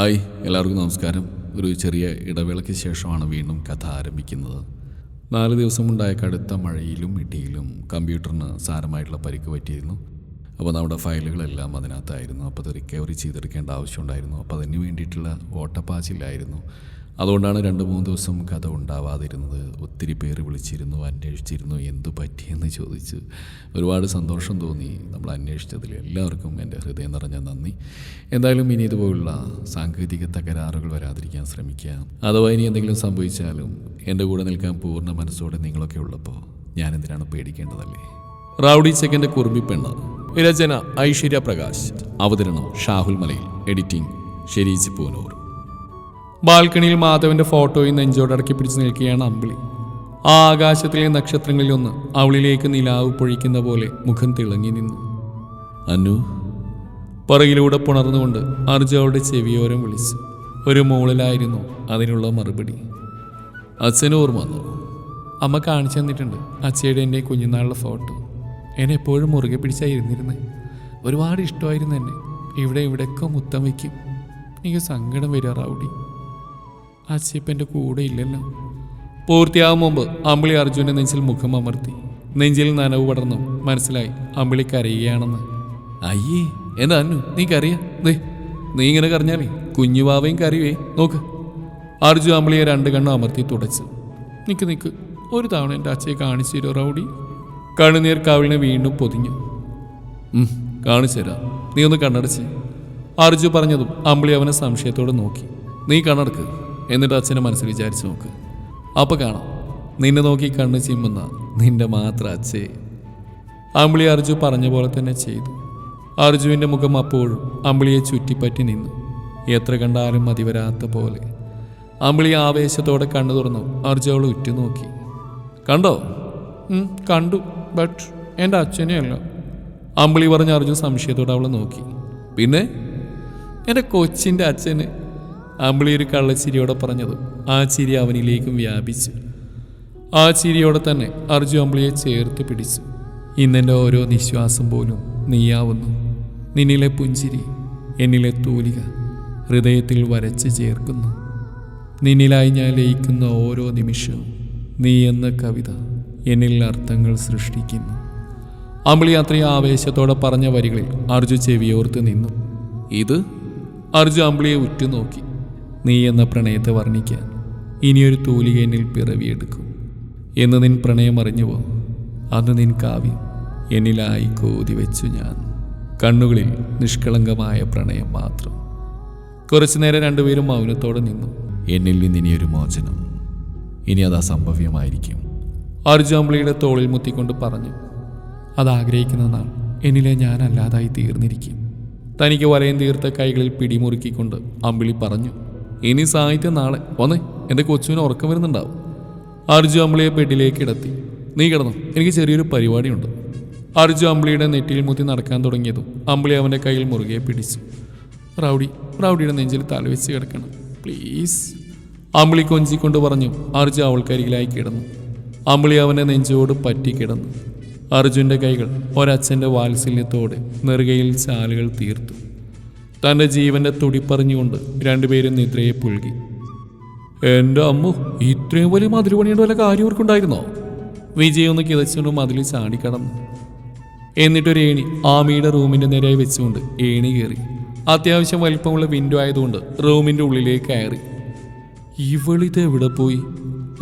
Hi എല്ലാവർക്കും നമസ്കാരം. ഒരു ചെറിയ ഇടവേളയ്ക്ക് ശേഷമാണ് വീണ്ടും കഥ ആരംഭിക്കുന്നത്. നാല് ദിവസമുണ്ടായ കടുത്ത മഴയിലും ഇടിയിലും കമ്പ്യൂട്ടറിന് സാരമായിട്ടുള്ള പരിക്ക് പറ്റിയിരുന്നു. അപ്പോൾ നമ്മുടെ ഫയലുകളെല്ലാം അതിനകത്തായിരുന്നു. അപ്പോൾ അത് റിക്കവറി ചെയ്തെടുക്കേണ്ട ആവശ്യമുണ്ടായിരുന്നു. അപ്പോൾ അതിന് വേണ്ടിയിട്ടുള്ള ഓട്ടപ്പാച്ചിലായിരുന്നു. അതുകൊണ്ടാണ് രണ്ട് മൂന്ന് ദിവസം കഥ ഉണ്ടാവാതിരുന്നത്. ഒത്തിരി പേര് വിളിച്ചിരുന്നു അന്വേഷിച്ചിരുന്നു എന്തു പറ്റിയെന്ന് ചോദിച്ച്. ഒരുപാട് സന്തോഷം തോന്നി നമ്മൾ അന്വേഷിച്ചതിൽ. എല്ലാവർക്കും എന്റെ ഹൃദയം നിറഞ്ഞ നന്ദി. എന്തായാലും ഇനി ഇതുപോലുള്ള സാങ്കേതിക തകരാറുകൾ വരാതിരിക്കാൻ ശ്രമിക്കുക. അഥവാ ഇനി എന്തെങ്കിലും സംഭവിച്ചാലും എന്റെ കൂടെ നിൽക്കാൻ പൂർണ മനസ്സോടെ നിങ്ങളൊക്കെ ഉള്ളപ്പോൾ ഞാൻ എന്തിനാണ് പേടിക്കേണ്ടതല്ലേ? റൗഡി ചെക്കന്റെ കുറുമ്പി പെണ്ണ്. രചന ഐശ്വര്യ പ്രകാശ്. അവതരണം ഷാഹുൽ മലയിൽ. എഡിറ്റിംഗ് ഷെരീജ് പൂനൂർ. ബാൽക്കണിയിൽ മാധവന്റെ ഫോട്ടോയിൽ നെഞ്ചോടടക്കി പിടിച്ചു നിൽക്കുകയാണ് അമ്പിളി. ആ ആകാശത്തിലെ നക്ഷത്രങ്ങളിലൊന്ന് അവളിലേക്ക് നിലാവ് പൊഴിക്കുന്ന പോലെ മുഖം തിളങ്ങി നിന്നു. അനു. പുറകിലൂടെ പുണർന്നുകൊണ്ട് അർജു അവളുടെ ചെവിയോരം വിളിച്ചു. ഒരു മുകളിലായിരുന്നു അതിനുള്ള മറുപടി. അച്ഛന് ഓർമ്മ വന്നു. അമ്മ കാണിച്ചു തന്നിട്ടുണ്ട് അച്ഛയുടെ എന്റെ കുഞ്ഞുനാളിലെ ഫോട്ടോ. എന്നെ എപ്പോഴും മുറുകെ പിടിച്ചായിരുന്നിരുന്നത് ഒരുപാട് ഇഷ്ടമായിരുന്നു എന്നെ. ഇവിടെ ഇവിടെയൊക്കെ മുത്തം വയ്ക്കും. എനിക്ക് സങ്കടം വരിക എന്റെ കൂടെ ഇല്ലല്ലോ പൂർത്തിയാകും മുമ്പ് അമ്പിളി അർജുന്റെ നെഞ്ചിൽ മുഖം അമർത്തി. നെഞ്ചിൽ നനവ് പടർന്നു മനസ്സിലായി അമ്പിളി കരയുകയാണെന്ന്. അയ്യേ എന്താ അന്നു? നീ കറിയ ദേ നീ ഇങ്ങനെ കറിഞ്ഞാലേ കുഞ്ഞുവാവയും കറിവേ നോക്ക്. അർജു അമ്പിളിയെ രണ്ട് കണ്ണും അമർത്തി തുടച്ചു. നിക്ക് നിക്ക് ഒരു തവണ എന്റെ അച്ഛയെ കാണിച്ചു തരുമോ റൗഡി? കണ്ണുനീർ കവിളിനെ വീണ്ടും പൊതിഞ്ഞു. കാണിച്ചു തരാം. നീ ഒന്ന് കണ്ണടച്ച്. അർജു പറഞ്ഞതും അമ്പിളി അവനെ സംശയത്തോടെ നോക്കി. നീ കണ്ണടക്ക്. എന്നിട്ട് അച്ഛന്റെ മനസ്സിൽ വിചാരിച്ചു നോക്ക്. അപ്പോൾ കാണാം. നിന്നെ നോക്കി കണ്ണ് ചിമ്മുന്ന നിന്റെ മാത്രം അച്ഛേ. അമ്പിളി അർജു പറഞ്ഞ പോലെ തന്നെ ചെയ്തു. അർജുവിന്റെ മുഖം അപ്പോഴും അമ്പിളിയെ ചുറ്റിപ്പറ്റി നിന്നു. എത്ര കണ്ടാലും മതിവരാത്ത പോലെ. അമ്പിളി ആവേശത്തോടെ കണ്ണു തുറന്നു. അർജു അവൾ ഉറ്റുനോക്കി കണ്ടോ? കണ്ടു. ബട്ട് എന്റെ അച്ഛനെയല്ല അമ്പിളി പറഞ്ഞ അർജു സംശയത്തോടെ അവളെ നോക്കി. പിന്നെ? എന്റെ കൊച്ചിന്റെ അച്ഛന്. അമ്പിളി ഒരു കള്ളച്ചിരിയോടെ പറഞ്ഞത് ആ ചിരി അവനിലേക്കും വ്യാപിച്ചു. ആ ചിരിയോടെ തന്നെ അർജു അമ്പിളിയെ ചേർത്ത് പിടിച്ചു. ഇന്നെന്റെ ഓരോ നിശ്വാസം പോലും നീയാവുന്നു. നിന്നിലെ പുഞ്ചിരി എന്നിലെ തൂലിക ഹൃദയത്തിൽ വരച്ച് ചേർക്കുന്നു. നിന്നിലായി ഞാൻ ലയിക്കുന്ന ഓരോ നിമിഷവും നീ എന്ന കവിത എന്നിൽ അർത്ഥങ്ങൾ സൃഷ്ടിക്കുന്നു. അമ്പിളി അത്രയും ആവേശത്തോടെ പറഞ്ഞ വരികളിൽ അർജു ചെവിയോർത്ത് നിന്നു. ഇത്? അർജു അമ്പിളിയെ ഉറ്റുനോക്കി. നീ എന്ന പ്രണയത്തെ വർണിക്കാൻ ഇനിയൊരു തൂലികയിൽ എന്നിൽ പിറവിയെടുക്കും. എന്ന് നിൻ പ്രണയം അറിഞ്ഞുവോ? അന്ന് നിൻ കാവ്യം എന്നിലായി കോതി വെച്ചു ഞാൻ. കണ്ണുകളിൽ നിഷ്കളങ്കമായ പ്രണയം മാത്രം. കുറച്ചു നേരം രണ്ടുപേരും മൗനത്തോടെ നിന്നു. എന്നിൽ നിന്ന് ഇനിയൊരു മോചനം. ഇനി അത് അസംഭവ്യമായിരിക്കും അർജു അമ്പിളിയുടെ തോളിൽ മുത്തിക്കൊണ്ട് പറഞ്ഞു അതാഗ്രഹിക്കുന്ന നാൾ എന്നിലെ ഞാൻ അല്ലാതായി തീർന്നിരിക്കും. തനിക്ക് വലയം തീർത്ത കൈകളിൽ പിടിമുറുക്കിക്കൊണ്ട് അമ്പിളി പറഞ്ഞു ഇനി സാഹിത്യം നാളെ. വന്നേ. എന്റെ കൊച്ചുവിന് ഉറക്കം വരുന്നുണ്ടാവും. അർജു അമ്പിളിയെ ബെഡിലേക്ക് കിടത്തി. നീ കിടന്നു. എനിക്ക് ചെറിയൊരു പരിപാടിയുണ്ട്. അർജു അമ്പിളിയുടെ നെറ്റിയിൽ മുത്തി നടക്കാൻ തുടങ്ങിയതും അമ്പിളി അവന്റെ കയ്യിൽ മുറുകെ പിടിച്ചു. റൗഡി റൗഡിയുടെ നെഞ്ചിൽ തലവെച്ച് കിടക്കണം. പ്ലീസ്. അമ്പിളി കൊഞ്ചിക്കൊണ്ട് പറഞ്ഞു. അർജു അവൾക്കരികിലായി കിടന്നു. അമ്പിളി അവന്റെ നെഞ്ചോട് പറ്റി കിടന്നു. അർജുന്റെ കൈകൾ ഒരച്ഛന്റെ വാത്സല്യത്തോടെ നെറുകയിൽ ചാലുകൾ തീർത്തു. തന്റെ ജീവന്റെ തുടിപ്പറിഞ്ഞുകൊണ്ട് രണ്ടുപേരും നിദ്രയെ പുൽകി. എന്റെ അമ്മു ഇത്രയും വലിയ മതിൽ പണിയുടെ വല്ല കാര്യം അവർക്കുണ്ടായിരുന്നോ? വിജയ് ഒന്ന് കിതച്ചുകൊണ്ട് മതിൽ ചാടിക്കടന്നു. എന്നിട്ടൊരു ഏണി ആമിയുടെ റൂമിന്റെ നേരെ വെച്ചുകൊണ്ട് ഏണി കയറി. അത്യാവശ്യം വലിപ്പമുള്ള വിൻഡോ ആയതുകൊണ്ട് റൂമിന്റെ ഉള്ളിലേക്ക് കയറി. ഇവളിത് എവിടെ പോയി?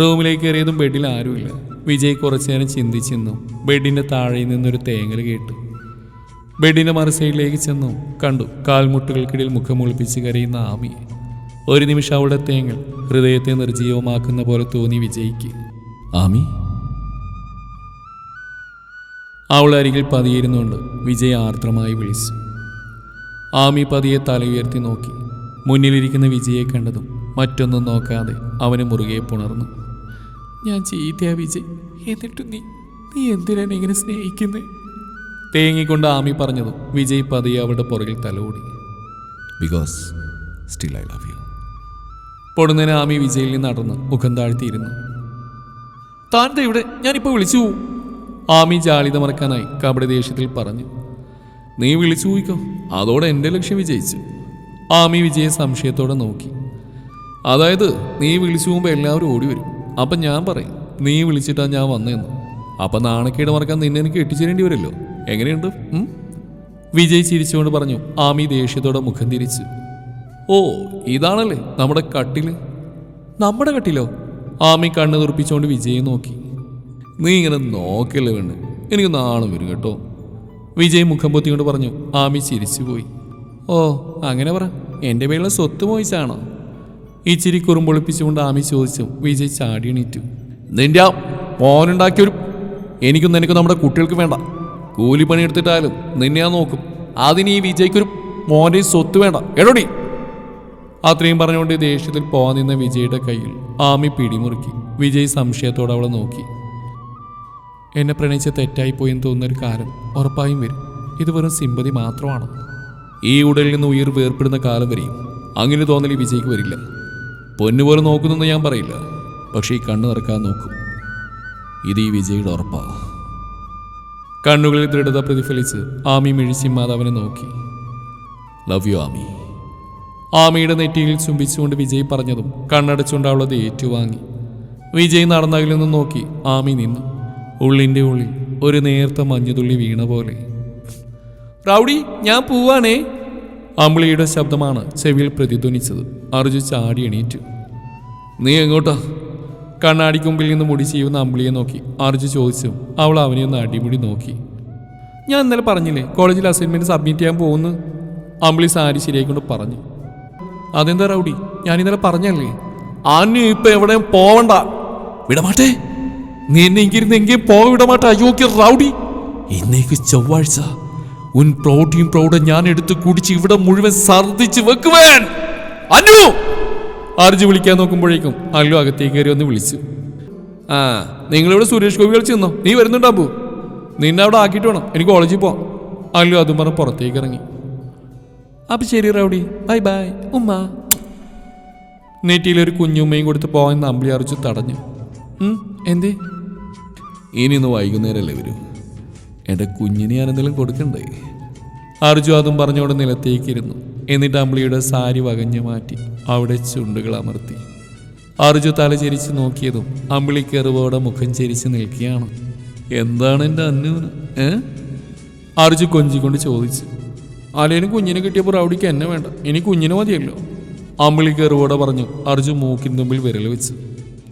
റൂമിലേക്ക് കയറിയതും ബെഡിൽ ആരുമില്ല. വിജയ് കുറച്ചു നേരം ചിന്തിച്ചിരുന്നു. ബെഡിന്റെ താഴെ നിന്നൊരു തേങ്ങൽ കേട്ടു. ബെഡിന്റെ മറു സൈഡിലേക്ക് ചെന്നു. കണ്ടു കാൽമുട്ടുകൾക്കിടയിൽ മുഖമൊളിപ്പിച്ച് കരയുന്ന ആമിയെ ഒരു നിമിഷം അവളുടെ തേങ്ങൽ ഹൃദയത്തെ നിർജീവമാക്കുന്ന പോലെ തോന്നി വിജയിക്ക്. ആമി? അവൾ അരികിൽ പതിയിരുന്നുകൊണ്ട് വിജയ് ആർദ്രമായി വിളിച്ചു. ആമി പതിയെ തല ഉയർത്തി നോക്കി. മുന്നിലിരിക്കുന്ന വിജയെ കണ്ടതും മറ്റൊന്നും നോക്കാതെ അവന് മുറുകെ പുണർന്നു. ഞാൻ ചീത്തയാ വിജയ്. എന്നിട്ട് നീ നീ എന്തിനാണ് ഇങ്ങനെ സ്നേഹിക്കുന്നത് തേങ്ങിക്കൊണ്ട് ആമി പറഞ്ഞതും. വിജയ് പതിയെ അവളുടെ പുറകിൽ തലോടി. Because still I love you പൊടുന്നതിന് Ami വിജയിൽ നിന്ന് നടന്ന് മുഖം താഴ്ത്തിയിരുന്നു. താൻ ഇവിടെ ഞാനിപ്പോൾ വിളിച്ചു. പോവും ആമി ജാളിത മറക്കാനായി കബഡി ദേഷ്യത്തിൽ പറഞ്ഞു. നീ വിളിച്ചു പോയിക്കോ. അതോടെ എന്റെ ലക്ഷ്യം വിജയിച്ചു. ആമി വിജയെ സംശയത്തോടെ നോക്കി. അതായത് നീ വിളിച്ചു മുമ്പ് എല്ലാവരും ഓടി വരും. അപ്പം ഞാൻ പറയും നീ വിളിച്ചിട്ടാണ് ഞാൻ വന്നതെന്ന് അപ്പം നാണക്കേട് മറക്കാൻ നിന്നെ എനിക്ക് എട്ടിച്ചേരേണ്ടി വരുമല്ലോ. എങ്ങനെയുണ്ട്? വിജയ് ചിരിച്ചുകൊണ്ട് പറഞ്ഞു ആമി ദേഷ്യത്തോടെ മുഖം തിരിച്ചു. ഓ ഇതാണല്ലേ നമ്മുടെ കട്ടിൽ? നമ്മുടെ കട്ടിലോ? ആമി കണ്ണ് തുറപ്പിച്ചുകൊണ്ട് വിജയ് നോക്കി. നീ ഇങ്ങനെ നോക്കല്ലേ വേണ്ട എനിക്ക് നാണം വരും കേട്ടോ. വിജയ് മുഖം പൊത്തിക്കൊണ്ട് പറഞ്ഞു ആമി ചിരിച്ചുപോയി. ഓ അങ്ങനെ പറ. എന്റെ പേരിലെ സ്വത്ത് ഈ ഇച്ചിരി കുറുമ്പൊളിപ്പിച്ചുകൊണ്ട് ആമി ചോദിച്ചു. വിജയ് ചാടിയണീറ്റു നിന്റെ ആ മോനുണ്ടാക്കിയൊരു എനിക്കും നിനക്കും നമ്മുടെ കുട്ടികൾക്ക് വേണ്ട. കൂലിപ്പണി എടുത്തിട്ടായാലും നിന്നെ നോക്കും. അതിന് ഈ വിജയ്ക്കൊരു മോന്റെ സ്വത്ത് വേണ്ട. എടോടി അത്രയും പറഞ്ഞുകൊണ്ട് ദേഷ്യത്തിൽ പോകാൻ നിന്ന വിജയുടെ കയ്യിൽ ആമി പിടിമുറുക്കി. വിജയ് സംശയത്തോടെ അവളെ നോക്കി. എന്നെ പ്രണയിച്ച് തെറ്റായി എന്ന് തോന്നുന്നൊരു കാലം ഉറപ്പായും വരും. ഇത് വെറും സിമ്പതി മാത്രമാണ്. ഈ ഉടലിൽ നിന്ന് ഉയർ വേർപ്പെടുന്ന കാലം വരെയും അങ്ങനെ തോന്നൽ വിജയ്ക്ക് വരില്ല. പൊന്നുപോലെ നോക്കുന്നെന്ന് ഞാൻ പറയില്ല. പക്ഷേ ഈ കണ്ണു നിറക്കാൻ നോക്കും. ഇത് ഈ വിജയുടെ ഉറപ്പാ. കണ്ണുകളിൽ ദൃഢത പ്രതിഫലിച്ച് ആമി മിഴിച്ചി മാതാവിനെ നോക്കി. Love you Ami. ആമിയുടെ നെറ്റിയിൽ ചുംബിച്ചുകൊണ്ട് വിജയ് പറഞ്ഞതും കണ്ണടച്ചുകൊണ്ട് അവളത് ഏറ്റുവാങ്ങി. വിജയ് നടന്നകിൽ നിന്ന് നോക്കി ആമി നിന്നു. ഉള്ളിന്റെ ഉള്ളിൽ ഒരു നേർത്ത മഞ്ഞുതുള്ളി വീണ പോലെ. റൗഡി ഞാൻ പോവാണേ. അമ്പിളിയുടെ ശബ്ദമാണ് ചെവിയിൽ പ്രതിധ്വനിച്ചത്. അർജു ചാടി എണീറ്റു. നീ എങ്ങോട്ടാ? കണ്ണാടിക്കുമ്പിൽ നിന്ന് മുടി ചെയ്യുന്ന അമ്പിളിയെ നോക്കി ആർജു ചോദിച്ചു അവൾ അവനെ ഒന്ന് അടിമുടി നോക്കി. ഞാൻ ഇന്നലെ പറഞ്ഞില്ലേ കോളേജിൽ അസൈൻമെന്റ് സബ്മിറ്റ് ചെയ്യാൻ പോകുന്നു? അമ്പിളി സാരി ശരിയായിക്കൊണ്ട് പറഞ്ഞു. അതെന്താ റൗഡി ഞാൻ ഇന്നലെ പറഞ്ഞല്ലേ? അന്നു ഇപ്പൊ എവിടെയും പോവണ്ട. വിടമാട്ടെ നീ എന്നെ ഇങ്ങിരുന്ന് എങ്കിൽ പോക വിടമാട്ടെ അയോഗ്യ റൗഡി. ഇന്നേക്ക് ചൊവ്വാഴ്ച ഉൻ പ്രൗഢിയും പ്രൗഢ ഞാൻ എടുത്ത് കുടിച്ച് ഇവിടെ മുഴുവൻ ഛർദിച്ച് വെക്കുവാൻ. അനു അർജു വിളിക്കാൻ നോക്കുമ്പോഴേക്കും അല്ലു അകത്തേക്ക് കയറി ഒന്ന് വിളിച്ചു. ആ നിങ്ങളിവിടെ സുരേഷ് ഗോപി കളിച്ച് നിന്നോ? നീ വരുന്നുണ്ടാബു നിന്നെ അവിടെ ആക്കിയിട്ട് വേണം. എനിക്ക് കോളേജിൽ പോവാം. അല്ലു അതും പറഞ്ഞ് പുറത്തേക്ക് ഇറങ്ങി. അപ്പൊ ശരി റൗഡി. Bye bye. ഉമ്മ. നെറ്റിയിൽ ഒരു കുഞ്ഞുമ്മയും കൊടുത്ത് പോകാൻ അമ്പിളി അറിച്ച് തടഞ്ഞു. എന്തേ? ഇനി ഇന്ന് വൈകുന്നേരമല്ലേ വരൂ. എന്റെ കുഞ്ഞിന് ഞാൻ എന്തെങ്കിലും കൊടുക്കണ്ടേ? അർജു അതും പറഞ്ഞുകൊണ്ട് നിലത്തേക്കിരുന്നു എന്നിട്ട് അമ്പിളിയുടെ സാരി വകഞ്ഞു മാറ്റി അവിടെ ചുണ്ടുകൾ അമർത്തി. അർജു തല ചെരിച്ച് നോക്കിയതും അമ്പിളി കെറുവോടെ മുഖം ചെരിച്ച് നിൽക്കുകയാണ്. എന്താണ് എന്റെ അന്നൂന്? ഏ? അർജു കൊഞ്ചിക്കൊണ്ട് ചോദിച്ചു. അലേനും കുഞ്ഞിനെ കിട്ടിയപ്പോൾ റൗഡിക്ക് എന്നെ വേണ്ട. ഇനി കുഞ്ഞിന് മതിയല്ലോ. അമ്പിളി കെറുവോടെ പറഞ്ഞു. അർജു മൂക്കിന് തുമ്പിൽ വിരൽ വെച്ചു.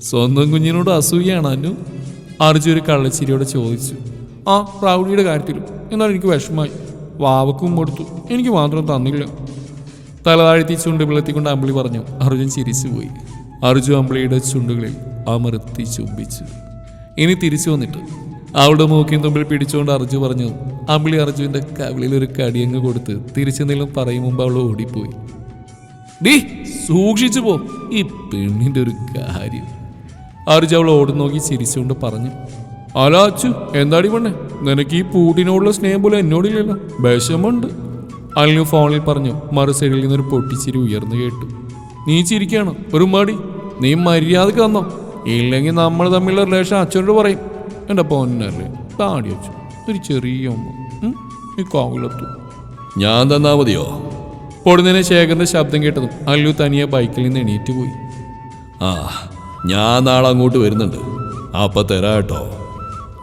സ്വന്തം കുഞ്ഞിനോട് അസൂയാണ് അന്നു. അർജു ഒരു കള്ളച്ചിരിയോടെ ചോദിച്ചു. ആ റൗഡിയുടെ കാര്യത്തിലും. എന്നാൽ എനിക്ക് വിഷമായി വാവക്കും കൊടുത്തു. എനിക്ക് മാത്രം തന്നില്ല. തല താഴ്ത്തി ചുണ്ട് വിളത്തിക്കൊണ്ട് അമ്പിളി പറഞ്ഞു അർജുൻ ചിരിച്ചു പോയി. അർജു അമ്പിളിയുടെ ചുണ്ടുകളിൽ അമർത്തി ചുംബിച്ചു. ഇനി തിരിച്ചു വന്നിട്ട്. അവളുടെ മൂക്കിൻ തുമ്പിൽ പിടിച്ചുകൊണ്ട് അർജു പറഞ്ഞു അമ്പിളി അർജുവിന്റെ കവിളിൽ ഒരു കടിയങ്ങ് കൊടുത്ത് തിരിച്ചു നിന്നും പറയും മുമ്പ് അവൾ ഓടിപ്പോയി. ഡീ സൂക്ഷിച്ചു പോ. ഈ പെണ്ണിന്റെ ഒരു കാര്യം. അർജു അവൾ ഓടി നോക്കി ചിരിച്ചുകൊണ്ട് പറഞ്ഞു അലാച്ചു എന്താടി പെണ്ണേ? നിനക്ക് ഈ പൂട്ടിനോടുള്ള സ്നേഹം പോലെ എന്നോടില്ലല്ലോ. വിഷമുണ്ട് അല്ലു ഫോണിൽ പറഞ്ഞു മറുസൈഡിൽ നിന്നൊരു പൊട്ടിച്ചിരി ഉയർന്നു കേട്ടു. നീ ചിരിക്കാണ്? ഒരു മടി. നീ മര്യാദയ്ക്ക് തന്നോ ഇല്ലെങ്കിൽ നമ്മൾ തമ്മിലുള്ള റിലേഷൻ അച്ഛനോട് പറയും. എന്റെ പൊന്നല്ലേ താടി വെച്ചു ഒരു ചെറിയ ഒന്ന് നീ കോവിലത്തു. ഞാൻ തന്നാ മതിയോ? പൊടുന്നതിനെ ശേഖരന്റെ ശബ്ദം കേട്ടതും അല്ലു തനിയെ ബൈക്കിൽ നിന്ന് എണീറ്റ് പോയി. ആ ഞാൻ നാളെ അങ്ങോട്ട് വരുന്നുണ്ട്. അപ്പൊ തരാം കേട്ടോ.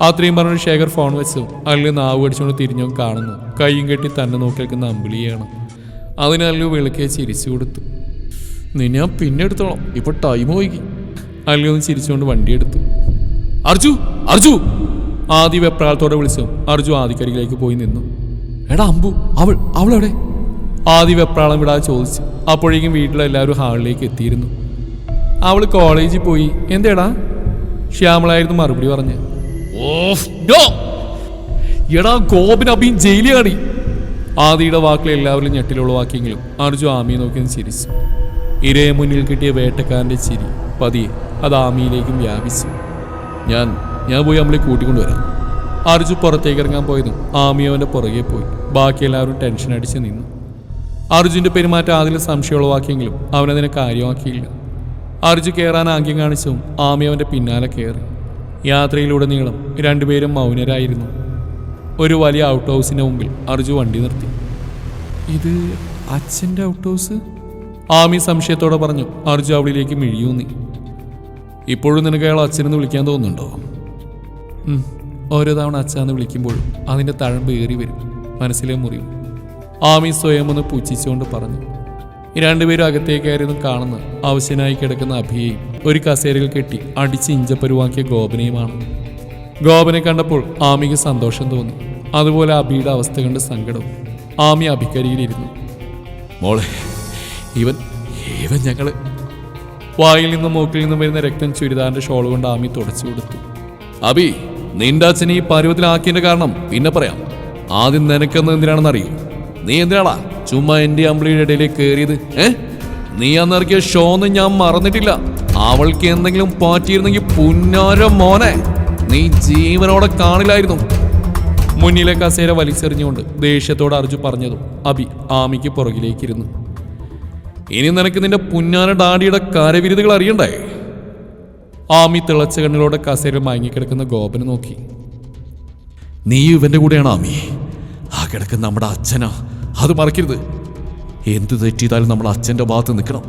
അത്രയും പറഞ്ഞൊരു ശേഖർ ഫോൺ വെച്ചു അല്ലി നാവ് കടിച്ചുകൊണ്ട് തിരിഞ്ഞു കാണുന്നു. കൈയും കെട്ടി തന്നെ നോക്കി നിൽക്കുന്ന അമ്പിളിയാണ്. അതിന് അല്ലു വിളിക്കെ ചിരിച്ചു കൊടുത്തു. നീ ഞാൻ പിന്നെ എടുത്തോളാം. ഇപ്പൊ ടൈം പോയി. അല്ലി ഒന്ന് ചിരിച്ചുകൊണ്ട് വണ്ടി എടുത്തു. അർജു അർജു! ആദി വെപ്രാളത്തോടെ വിളിച്ചു. അർജു ആദിക്കരികിലേക്ക് പോയി നിന്നു. എടാ അമ്പു അവൾ അവളെവിടെ? ആദി വെപ്രാളം വിടാതെ ചോദിച്ചു. അപ്പോഴേക്കും വീട്ടിലെല്ലാവരും ഹാളിലേക്ക് എത്തിയിരുന്നു. അവൾ കോളേജിൽ പോയി. എന്തേടാ? ശ്യാമളായിരുന്നു മറുപടി പറഞ്ഞ് എടാ ഗോപിൻ അബീൻ ജയിലിയാടി ആദിയുടെ വാക്കിൽ എല്ലാവരും ഞെട്ടിലുളവാക്കിയെങ്കിലും അർജു ആമിയെ നോക്കി ചിരിച്ചു. ഇരയെ മുന്നിൽ കിട്ടിയ വേട്ടക്കാരന്റെ ചിരി പതിയെ അത് ആമിയിലേക്കും വ്യാപിച്ചു. ഞാൻ ഞാൻ പോയി അമ്മളെ കൂട്ടിക്കൊണ്ടുവരാം അർജു പുറത്തേക്ക് ഇറങ്ങാൻ പോയതും ആമി അവന്റെ പുറകെ പോയി. ബാക്കി എല്ലാവരും ടെൻഷൻ അടിച്ച് നിന്നു. അർജുന്റെ പെരുമാറ്റം ആദ്യം സംശയമുളവാക്കിയെങ്കിലും അവനതിനെ കാര്യമാക്കിയില്ല. അർജു കയറാൻ ആംഗ്യം കാണിച്ചും ആമി അവന്റെ പിന്നാലെ കയറി യാത്രയിലുടനീളം രണ്ടുപേരും മൗനരായിരുന്നു. ഒരു വലിയ ഔട്ട് ഹൗസിന്റെ മുമ്പിൽ അർജു വണ്ടി നിർത്തി. ഇത് അച്ഛന്റെ ഔട്ട് ഹൗസ് ആമി സംശയത്തോടെ പറഞ്ഞു അർജു അവളിലേക്ക് മിഴിയൂന്നി. ഇപ്പോഴും നിനക്ക് അയാൾ അച്ഛനെന്ന് വിളിക്കാൻ തോന്നുന്നുണ്ടോ. ഓരോ തവണ അച്ഛന്ന് വിളിക്കുമ്പോഴും അതിന്റെ തഴമ്പ് ഏറി വരും മനസ്സിലെ മുറിവ്. ആമി സ്വയം ഒന്ന് പുച്ഛിച്ചുകൊണ്ട് പറഞ്ഞു രണ്ടുപേരും അകത്തേക്കായിരുന്നു കാണുന്നത്. ആവശ്യനായി കിടക്കുന്ന അഭിയെയും ഒരു കസേരയിൽ കെട്ടി അടിച്ച് ഇഞ്ചപ്പരുവാക്കിയ ഗോപനെയുമാണ്. ഗോപനെ കണ്ടപ്പോൾ ആമിക്ക് സന്തോഷം തോന്നി. അതുപോലെ അഭിയുടെ അവസ്ഥ കണ്ട് സങ്കടവും. ആമി അഭിക്കരിയിലിരുന്നു. മോളെ ഇവൻ ഇവൻ ഞങ്ങൾ. വായിൽ നിന്നും മൂക്കിൽ നിന്നും വരുന്ന രക്തം ചുരിദാറിന്റെ ഷോൾ കൊണ്ട് ആമി തുടച്ചു കൊടുത്തു. അബി നിന്റെ അച്ഛനെ ഈ പരുവത്തിലാക്കിയതിന്റെ കാരണം പിന്നെ പറയാം. ആദ്യം നിനക്കെന്ന് എന്തിനാണെന്ന് അറിയൂ നീ എന്തിനാടാ ചുമ്മാ എന്റെ അമ്പിളിയുടെ ഇടയിലേക്ക് കയറിയത്. ഏ? നീ അന്നിറക്കിയ ഷോന്ന് ഞാൻ മറന്നിട്ടില്ല. അവൾക്ക് എന്തെങ്കിലും പാറ്റിയിരുന്നെങ്കിൽ പുന്നാര മോനെ. നീ ജീവനോടെ കാണില്ലായിരുന്നു. മുന്നിലെ കസേര വലിച്ചെറിഞ്ഞുകൊണ്ട് ദേഷ്യത്തോട് അർജു പറഞ്ഞതും അബി ആമിക്ക് പുറകിലേക്കിരുന്നു. ഇനി നിനക്ക് നിന്റെ പുന്നാന ഡാഡിയുടെ കരവിരുതുകൾ അറിയണ്ടേ? ആമി തിളച്ച കണ്ണിലൂടെ കസേരയിൽ മയങ്ങിക്കിടക്കുന്ന ഗോപനെ നോക്കി. നീ ഇവന്റെ കൂടെയാണ് ആമി. ആ കിടക്കുന്ന നമ്മുടെ അച്ഛനാ അത് മറക്കരുത്. എന്ത് തെറ്റിയതാലും നമ്മൾ അച്ഛന്റെ ഭാഗത്ത് നിൽക്കണം.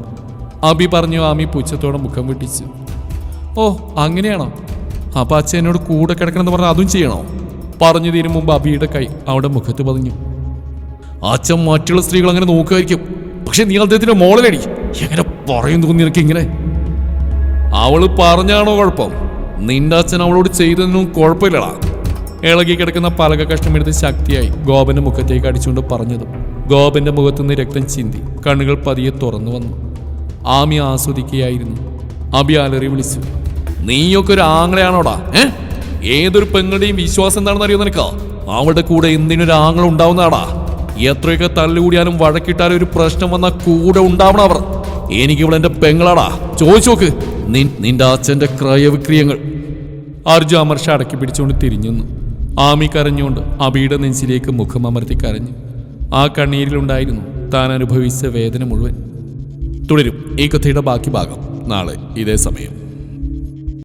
അബി പറഞ്ഞു ആമി പുച്ഛത്തോടെ മുഖം വെട്ടിച്ചു. ഓ അങ്ങനെയാണോ? അപ്പം അച്ഛൻ എന്നോട് കൂടെ കിടക്കണമെന്ന് പറഞ്ഞാൽ അതും ചെയ്യണോ? പറഞ്ഞു തീരും മുമ്പ് അബിയുടെ കൈ അവിടെ മുഖത്ത് പതിഞ്ഞു. അച്ഛൻ മറ്റുള്ള സ്ത്രീകൾ അങ്ങനെ നോക്കുമായിരിക്കും. പക്ഷെ നീ അദ്ദേഹത്തിന്റെ മോളിലടി എങ്ങനെ പറയും തോന്നി നിനക്ക് ഇങ്ങനെ? അവൾ പറഞ്ഞാണോ കുഴപ്പം? നിന്റെ അച്ഛൻ അവളോട് ചെയ്തതിനും കുഴപ്പമില്ലടാ. ഇളകി കിടക്കുന്ന പലക കഷ്ണമെടുത്ത് ശക്തിയായി ഗോപന്റെ മുഖത്തേക്ക് അടിച്ചുകൊണ്ട് പറഞ്ഞതും. ഗോപന്റെ മുഖത്തു നിന്ന് രക്തം ചിന്തി. കണ്ണുകൾ പതിയെ തുറന്നു വന്നു. ആമി ആസ്വദിക്കുകയായിരുന്നു. അബി അലറി വിളിച്ചു. നീയൊക്കെ ഒരു ആങ്ങളെയാണോടാ? ഏ? ഏതൊരു പെങ്ങളുടെയും വിശ്വാസം എന്താണെന്ന് അറിയോ നിനക്ക്? അവളുടെ കൂടെ എന്തിനൊരു ആങ്ങള ഉണ്ടാവുന്നതാടാ? എത്രയൊക്കെ തള്ളുകൂടിയാലും വഴക്കിട്ടാലും ഒരു പ്രശ്നം വന്ന കൂടെ ഉണ്ടാവണം അവർ. എനിക്ക് ഇവിടെ എന്റെ പെങ്ങളാടാ. ചോദിച്ചു നോക്ക്. നിന്റെ അച്ഛന്റെ ക്രയവിക്രിയങ്ങൾ. അർജു അമർഷ അടക്കി പിടിച്ചുകൊണ്ട് തിരിഞ്ഞു. ആമി കരഞ്ഞുകൊണ്ട് അബിയുടെ നെഞ്ചിലേക്ക് മുഖം അമർത്തി കരഞ്ഞു. ആ കണ്ണീരിലുണ്ടായിരുന്നു താൻ അനുഭവിച്ച വേദന മുഴുവൻ. തുടരും ഈ കഥയുടെ ബാക്കി ഭാഗം നാളെ ഇതേ സമയം.